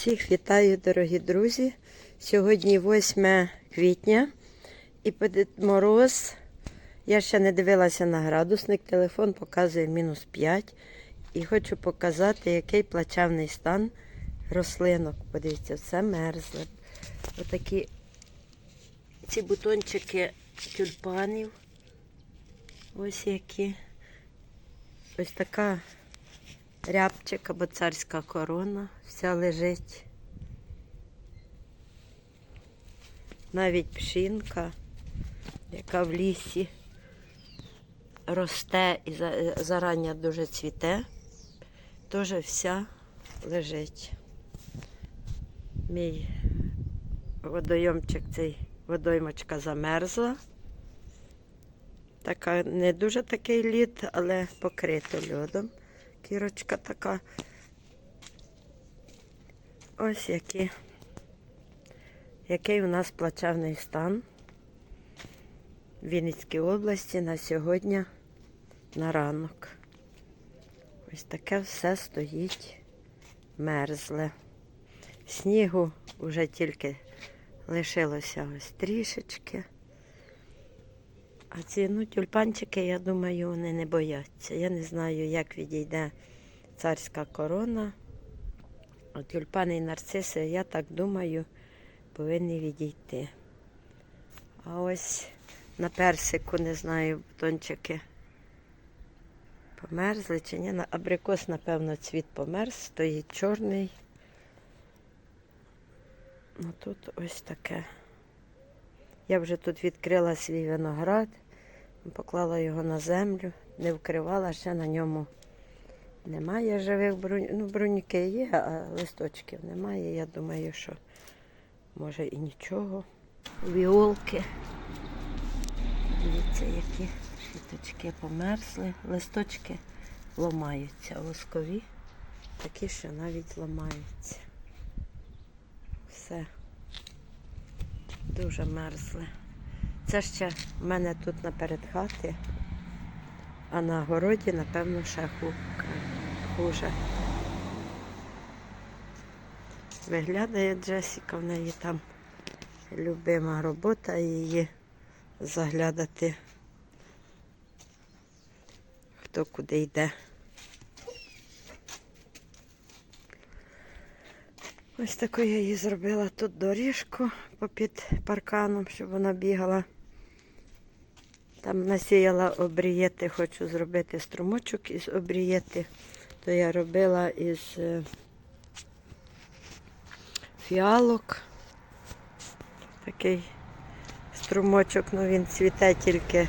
Всіх вітаю, дорогі друзі. Сьогодні 8 квітня і під мороз. Я ще не дивилася на градусник, телефон показує мінус 5. І хочу показати, який плачевний стан рослинок. Подивіться, все мерзле. Отакі ці бутончики тюльпанів. Ось які. Ось така рябчик або царська корона. Вся лежить. Навіть пшінка, яка в лісі росте і за- зарання дуже цвіте, теж вся лежить. Мій водойомчик, цей водоймочка замерзла. Така не дуже такий лід, але покрито льодом. Кірочка така. Ось які, який у нас плачевний стан в Вінницькій області на сьогодні на ранок. Ось таке все стоїть мерзле. Снігу вже тільки лишилося ось трішечки. А ці ну, тюльпанчики, я думаю, вони не бояться. Я не знаю, як відійде царська корона. А тюльпани і нарциси, я так думаю, повинні відійти. А ось на персику, не знаю, бутончики померзли чи ні. Абрикос, напевно, цвіт померз, стоїть чорний. Ну тут ось таке. Я вже тут відкрила свій виноград, поклала його на землю, не вкривала, ще на ньому немає живих брунь... Ну, бруньки є, а листочків немає. Я думаю, що може і нічого. Віолки. Дивіться, які квіточки померзли. Листочки ламаються, воскові, такі, що навіть ламаються. Все дуже мерзли. Це ще в мене тут наперед хати, а на городі, напевно, ще хуже. Виглядає Джесіка, в неї там любима робота її заглядати, хто куди йде. Ось таку я їй зробила тут доріжку попід парканом, щоб вона бігала. Там насіяла обрієти, хочу зробити струмочок із обрієти. То я робила із е, фіалок. Такий струмочок, ну він цвіте тільки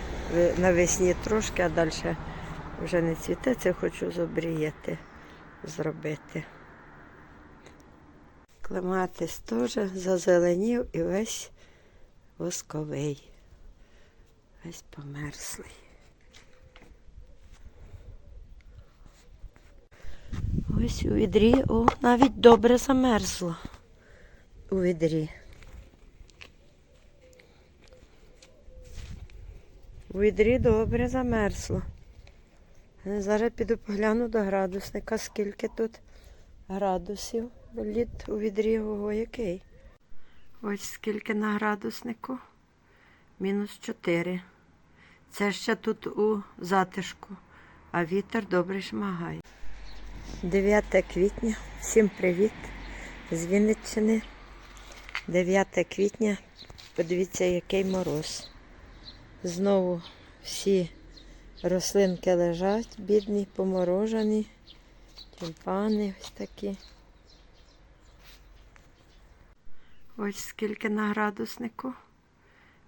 навесні трошки, а далі вже не цвіте. Це хочу з обрієти зробити. Клематис теж зазеленів і весь восковий. Весь померзлий. Ось у відрі, о, навіть добре замерзло у відрі. У відрі добре замерзло. Зараз піду погляну до градусника, скільки тут градусів. Лід у відрі ого який. Ось скільки на градуснику. Мінус 4. Це ще тут у затишку, а вітер добре шмагає. 9 квітня. Всім привіт з Вінниччини. 9 квітня. Подивіться, який мороз. Знову всі рослинки лежать, бідні, поморожені. Тюльпани ось такі. Ось скільки на градуснику.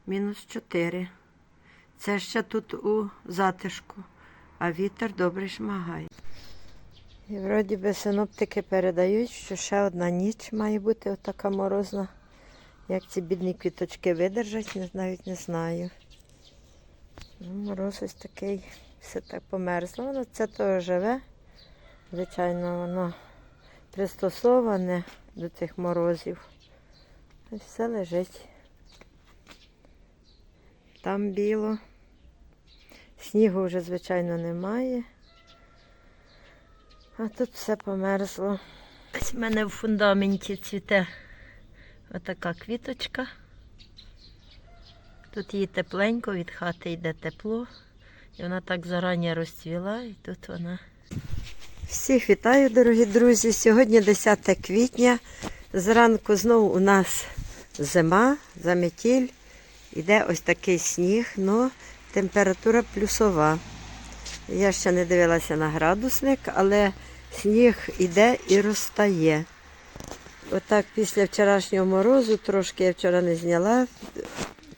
Мінус 4. Це ще тут у затишку, а вітер добре шмагає. І вроді би синоптики передають, що ще одна ніч має бути отака морозна. Як ці бідні квіточки видержать, навіть не знаю. Ну, мороз ось такий, все так померзло. Воно це теж живе. Звичайно, воно пристосоване до цих морозів. Ось все лежить. Там біло. Снігу вже, звичайно, немає. А тут все померзло. Ось в мене в фундаменті цвіте отака квіточка. Тут їй тепленько, від хати йде тепло. І вона так зарані розцвіла, і тут вона. Всіх вітаю, дорогі друзі. Сьогодні 10 квітня. Зранку знову у нас зима, заметіль. Іде ось такий сніг, але температура плюсова. Я ще не дивилася на градусник, але сніг іде і розтає. Отак після вчорашнього морозу, трошки я вчора не зняла,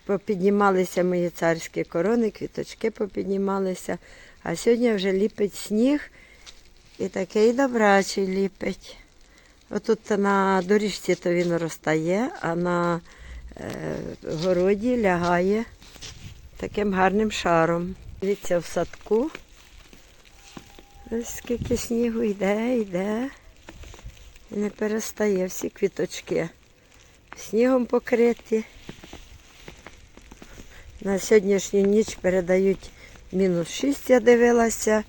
попіднімалися мої царські корони, квіточки попіднімалися. А сьогодні вже ліпить сніг і такий добрачий ліпить. Отут на доріжці то він розтає, а на городі лягає таким гарним шаром. Дивіться в садку. Ось скільки снігу йде, йде. І не перестає всі квіточки. Снігом покриті. На сьогоднішню ніч передають мінус 6, я дивилася.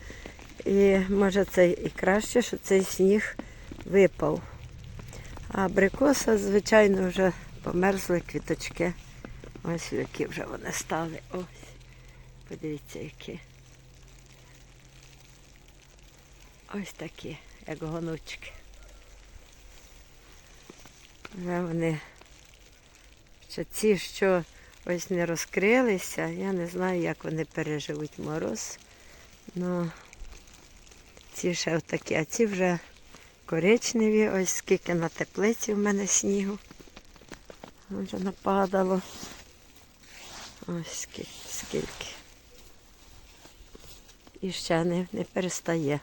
І може це і краще, що цей сніг випав. А абрикоса, звичайно, вже померзли квіточки. Ось які вже вони стали. Ось. Подивіться, які. Ось такі, як гонучки. Вже вони ще ці, що ось не розкрилися, я не знаю, як вони переживуть мороз. Ну, ці ще такі, а ці вже коричневі, ось скільки на теплиці в мене снігу. Вже нападало. Ось скільки. скільки. І ще не, не перестає.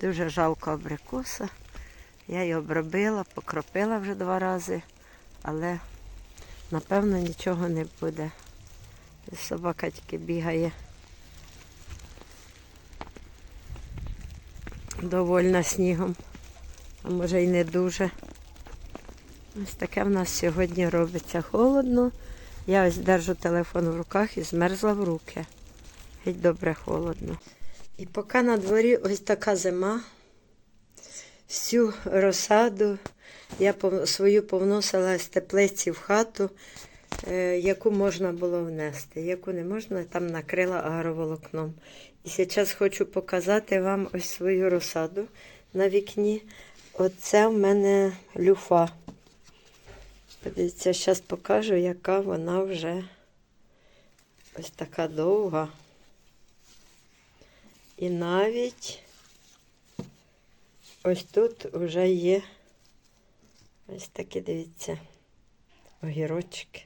Дуже жалко абрикоса. Я її обробила, покропила вже два рази, але напевно нічого не буде. Собака тільки бігає. Довольна снігом, а може й не дуже. Ось таке в нас сьогодні робиться холодно. Я ось держу телефон в руках і змерзла в руки. Геть добре холодно. І поки на дворі ось така зима, всю розсаду я свою повносила з теплиці в хату, е, яку можна було внести, яку не можна, там накрила агроволокном. І зараз хочу показати вам ось свою розсаду на вікні. Оце в мене люфа. Подивіться, зараз покажу, яка вона вже ось така довга. І навіть ось тут вже є ось такі, дивіться, огірочки.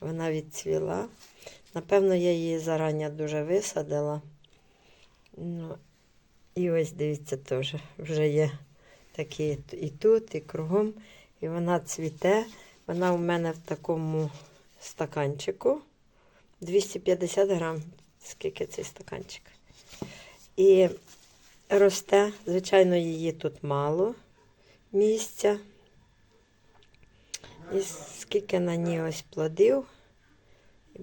Вона відцвіла. Напевно, я її зарані дуже висадила. Ну, і ось дивіться, теж вже є такі і тут, і кругом. І вона цвіте. Вона у мене в такому стаканчику. 250 грам. Скільки цей стаканчик? І росте, звичайно, її тут мало місця. І скільки на ній ось плодів.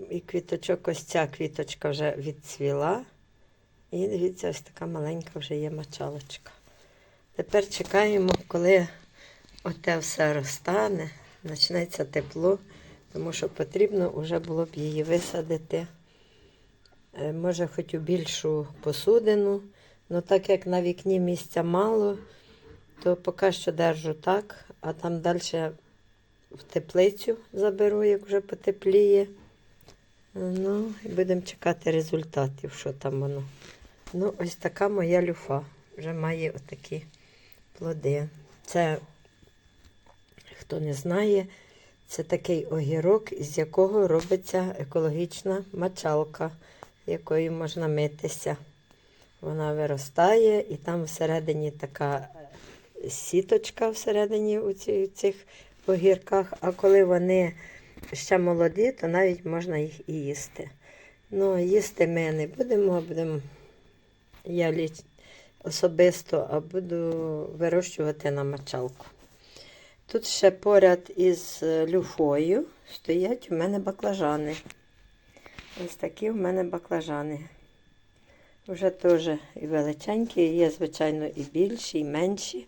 І квіточок, ось ця квіточка вже відцвіла. І дивіться, ось така маленька вже є мочалочка. Тепер чекаємо, коли оте все розтане, почнеться тепло, тому що потрібно вже було б її висадити. Е, Може, хоч у більшу посудину. Ну так як на вікні місця мало, то поки що держу так, а там далі в теплицю заберу, як вже потепліє. Ну, і будемо чекати результатів, що там воно. Ну, ось така моя люфа. Вже має отакі плоди. Це, хто не знає, це такий огірок, з якого робиться екологічна мочалка, якою можна митися. Вона виростає, і там всередині така сіточка всередині у цих огірках. А коли вони ще молоді, то навіть можна їх і їсти. Ну, їсти ми не будемо, будемо я ліч... особисто, а буду вирощувати на мочалку. Тут ще поряд із е, люфою стоять у мене баклажани. Ось такі у мене баклажани. Вже теж і величенькі, є, звичайно, і більші, і менші.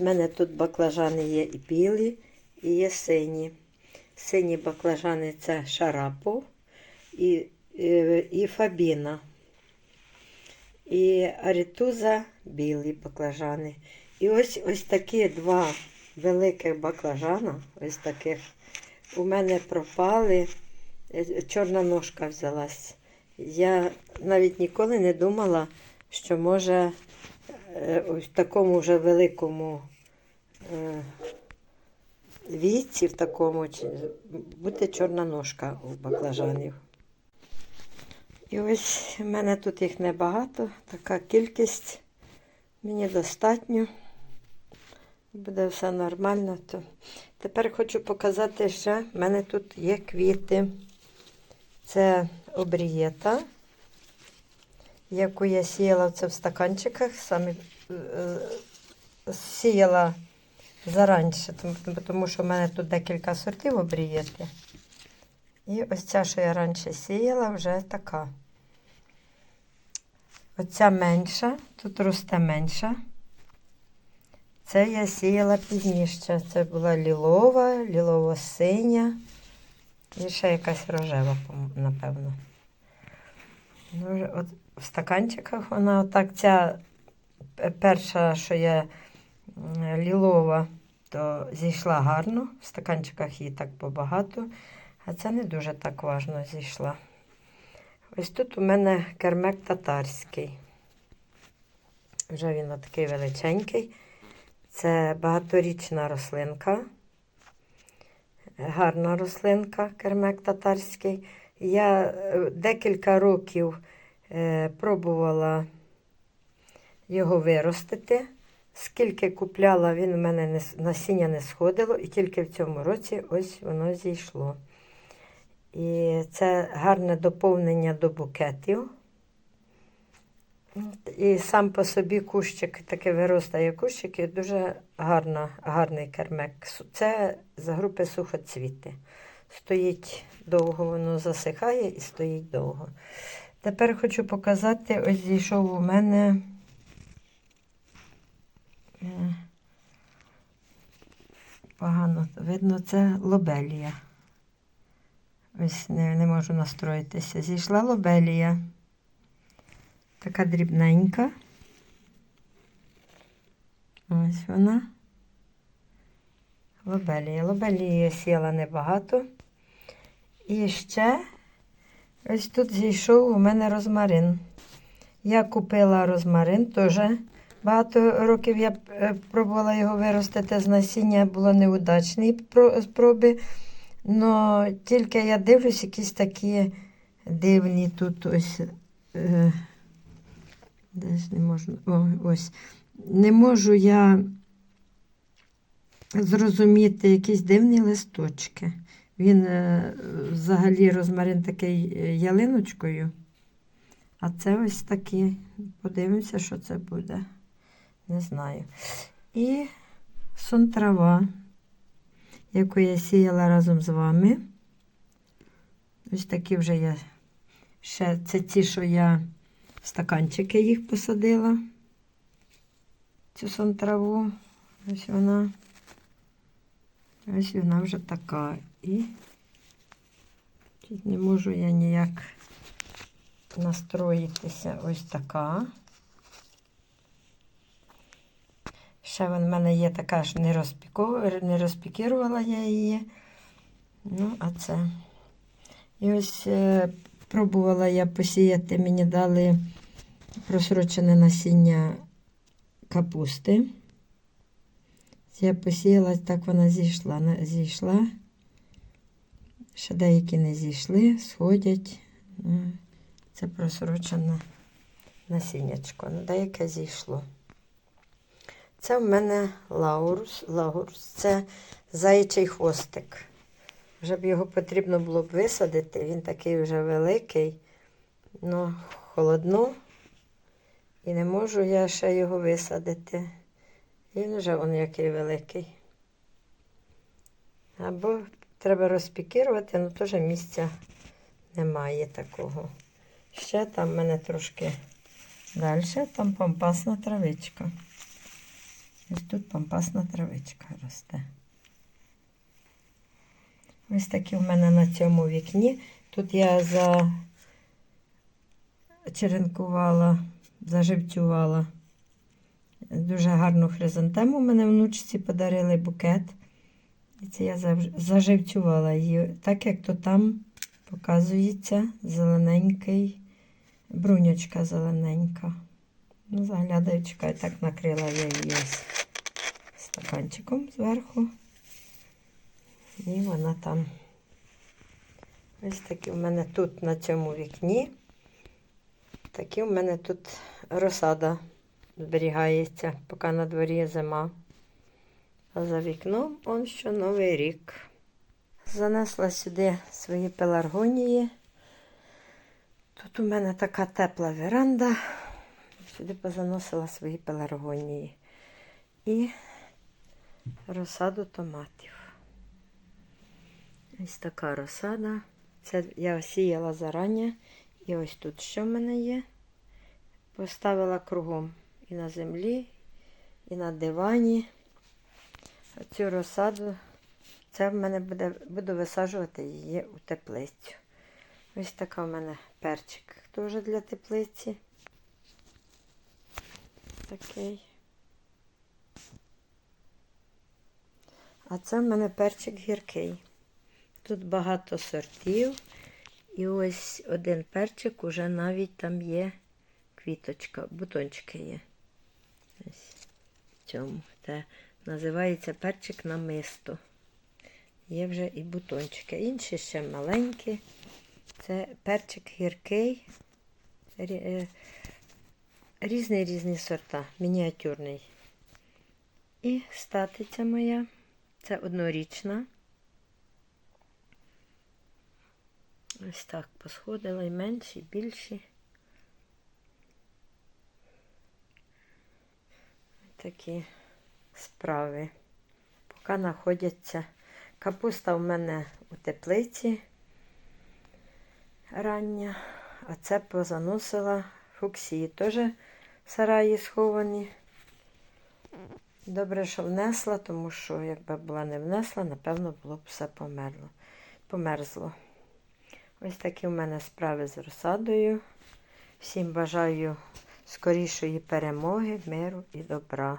У мене тут баклажани є і білі, і є сині. Сині баклажани це шарапов і, і, і фабіна. І арітуза білі баклажани. І ось ось такі два великих баклажана, ось таких, у мене пропали. Е, Чорна ножка взялась. Я навіть ніколи не думала, що може е, в такому вже великому е, віці, в такому бути чорна ножка у баклажанів. І ось в мене тут їх небагато, така кількість. Мені достатньо. Буде все нормально. То. Тепер хочу показати ще. в мене тут є квіти. Це обрієта, яку я сіяла це в стаканчиках. Саме сіяла заранше, тому що в мене тут декілька сортів обрієти. І ось ця, що я раніше сіяла, вже така. Оця менша, тут росте менша. Це я сіяла пізніше. Це була лілова, лілово-синя і ще якась рожева, напевно. Ну, от в стаканчиках вона отак ця перша, що є лілова, то зійшла гарно. В стаканчиках її так побагато, а це не дуже так важно зійшла. Ось тут у мене кермек татарський. Вже він такий величенький. Це багаторічна рослинка. Гарна рослинка, кермек татарський. Я е, декілька років е, пробувала його виростити. Скільки купляла, він у мене не, насіння не сходило, і тільки в цьому році ось воно зійшло. І це гарне доповнення до букетів. І сам по собі кущик таки виростає кущик і дуже гарна, гарний кермек. Це з групи сухоцвіти. Стоїть довго, воно засихає і стоїть довго. Тепер хочу показати, ось зійшов у мене. е, Погано видно, це лобелія. Ось не, не можу настроїтися. Зійшла лобелія. Така дрібненька. Ось вона. Лобелія. Лобелії сіяла небагато. І ще ось тут зійшов у мене розмарин. Я купила розмарин теж. Багато років я е, пробувала його виростити з насіння, було неудачні спроби. Но тільки я дивлюсь, якісь такі дивні тут ось. Десь не можу. Ось. Не можу я зрозуміти якісь дивні листочки. Він е, взагалі розмарин такий е, ялиночкою. А це ось такі. Подивимося, що це буде. Не знаю. І сон трава, яку я сіяла разом з вами. Ось такі вже я ще це ті, що я стаканчики їх посадила. Цю сон траву. Ось вона. Ось вона вже така. І тут не можу я ніяк настроїтися. Ось така. Ще в мене є така ж не, не розпікірувала я її. Ну, а це. І ось е, пробувала я посіяти, мені дали просрочене насіння капусти. Я посіяла, так вона зійшла. зійшла. Ще деякі не зійшли, сходять. Ну, Це просрочене насіннячко. Деяке зійшло. Це в мене лаурус. лаурус. Це заячий хвостик. Вже б його потрібно було б висадити. Він такий вже великий, ну, холодно. І не можу я ще його висадити. Він вже он який великий. Або треба розпікірувати, але теж місця немає такого. Ще там в мене трошки далі, там пампасна травичка. Ось тут пампасна травичка росте. Ось такі в мене на цьому вікні. Тут я зачеренкувала, заживцювала дуже гарну хризантему. Мене внучці подарили букет. І це я заживцювала її, так як то там показується зелененький, брунячка зелененька. Ну, заглядаю, чекаю, так накрила я її ось стаканчиком зверху. І вона там. Ось такі в мене тут на цьому вікні. Такі в мене тут розсада зберігається, поки на дворі зима. А за вікном он що новий рік. Занесла сюди свої пеларгонії. Тут у мене така тепла веранда. Сюди позаносила свої пеларгонії. І розсаду томатів. Ось така розсада. Це я сіяла зарані. І ось тут що в мене є. Поставила кругом і на землі, і на дивані. Цю розсаду, це в мене буде, буду висаджувати її у теплицю. Ось така в мене перчик теж для теплиці. Такий. А це в мене перчик гіркий. Тут багато сортів. І ось один перчик уже навіть там є квіточка, бутончики є. Ось в цьому. Це називається перчик намисто. Є вже і бутончики. Інші ще маленькі. Це перчик гіркий. Е, Різні різні сорта, мініатюрний. І статиця моя. Це однорічна. Ось так посходила і менші, і більші. Такі справи. Поки знаходяться. Капуста в мене у теплиці рання, а це позаносила фуксії. Теж в сараї сховані. Добре, що внесла, тому що якби була не внесла, напевно, було б все померло. померзло. Ось такі в мене справи з розсадою. Всім бажаю скорішої перемоги, миру і добра.